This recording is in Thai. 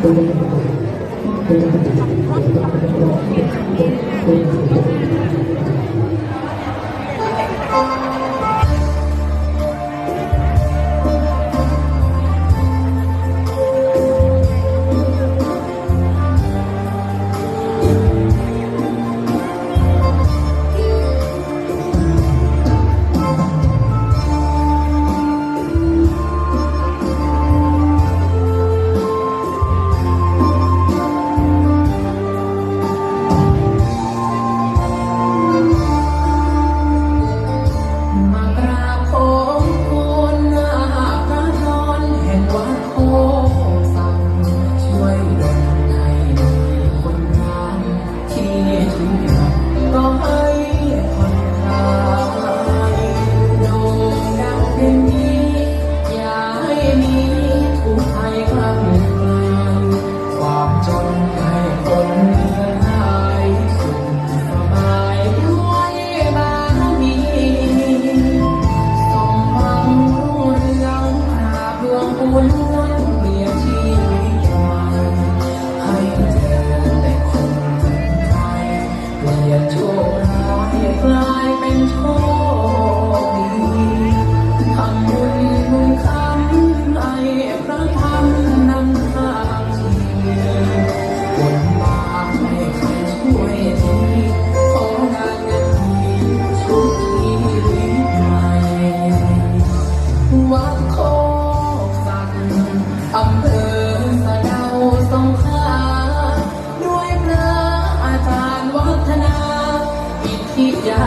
Thank you. วัดโคกสัตอำเภอสะเดสงขลาด้วยพระอาจารย์วัฒนา อิทธิยา